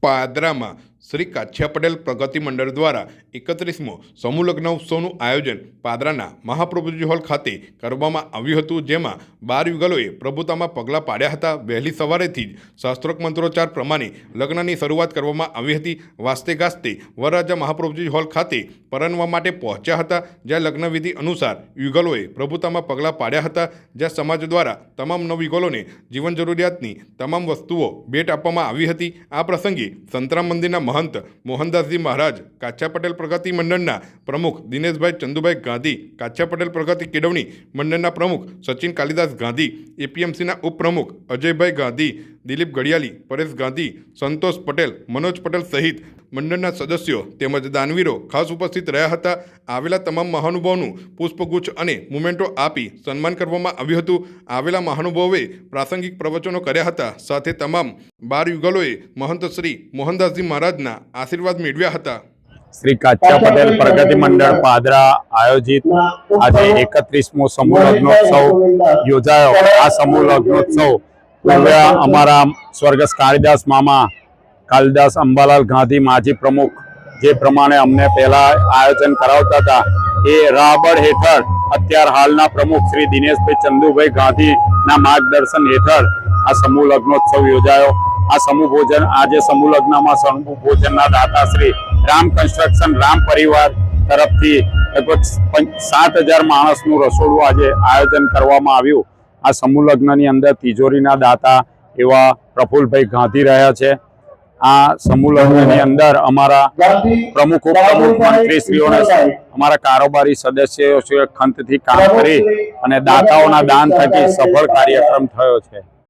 Padrama. Shri Kachhiya Patel પ્રગતિ મંડળ દ્વારા એકત્રીસમો સમૂહ લગ્ન ઉત્સવનું આયોજન પાદરાના મહાપ્રભુજી હોલ ખાતે કરવામાં આવ્યું હતું, જેમાં બાર યુગલોએ પ્રભુતામાં પગલાં પાડ્યા હતા. વહેલી સવારેથી જ શાસ્ત્રોક મંત્રોચ્ચાર પ્રમાણે લગ્નની શરૂઆત કરવામાં આવી હતી. વાસ્તે ગાસ્તે વરરાજા મહાપ્રભુજી હોલ ખાતે પરણવા માટે પહોંચ્યા હતા, જ્યાં લગ્નવિધિ અનુસાર યુગલોએ પ્રભુતામાં પગલાં પાડ્યા હતા, જ્યાં સમાજ દ્વારા તમામ નવયુગલોને જીવન જરૂરિયાતની તમામ વસ્તુઓ ભેટ આપવામાં આવી હતી. આ પ્રસંગે સંતરામ મંદિરના મહંત, મોહનદાસજી મહારાજ કાછા પટેલ પ્રગતિ મંડળના પ્રમુખ દિનેશભાઈ ચંદુભાઈ ગાંધી કાછા પટેલ પ્રગતિ કેળવણી મંડળના પ્રમુખ સચિન કાલિદાસ ગાંધી, એપીએમસીના ઉપપ્રમુખ અજયભાઈ ગાંધી દિલીપ ઘડિયાલી પરેશ ગાંધી, સંતોષ પટેલ, મનોજ પટેલ સહિત મંડળના સદસ્યો તેમજ દાનવીરો ખાસ ઉપસ્થિત રહ્યા હતા. આવેલા તમામ મહાનુભાવોનું પુષ્પગુચ્છ અને મુમેન્ટો આપી સન્માન કરવામાં આવ્યું હતું. આવેલા મહાનુભાવોએ પ્રાસંગિક પ્રવચનો કર્યા હતા. સાથે તમામ બાર યુગલોએ મહંત શ્રી મોહનદાસજી મહારાજના આશીર્વાદ મેળવ્યા હતા. શ્રી કાચ્યા પટેલ પ્રગતિ મંડળ પાદરા આયોજિત આજે એકત્રીસમો સમૂહ લગ્નોત્સવ યોજાયો. આ સમૂહ લગ્નોત્સવ પૂર્વે અમારા સ્વર્ગસ્થ કાળિદાસ મામા કાલિદાસ અંબાલાલ ગાંધી માજી પ્રમુખ જે પ્રમાણે અમને પહેલા આયોજન કરાવતા હતા એ રાબળ હેઠળ અત્યાર હાલના પ્રમુખ શ્રી દિનેશભાઈ ચંદુભાઈ ગાંધીના માર્ગદર્શન હેઠળ આ સમૂહ લગ્નોત્સવ યોજાયો. આ સમૂહ ભોજન આજે સમૂહ લગ્નમાં સમૂહ ભોજનના દાતા શ્રી રામ કન્સ્ટ્રક્શન રામ પરિવાર તરફથી લગભગ સાત હજાર માણસનું રસોડું આજે આયોજન કરવામાં આવ્યું. આ સમૂહ લગ્નની અંદર તિજોરીના દાતા એવા પ્રફુલભાઈ ગાંધી રહ્યા છે. આ સમૂહ લગ્નની અંદર અમારા પ્રમુખ, ઉપપ્રમુખ મંત્રીશ્રીઓને અમારા કારોબારી સદસ્યો ખંતથી કામ કરી અને દાતાઓના દાન થકી સફળ કાર્યક્રમ થયો છે.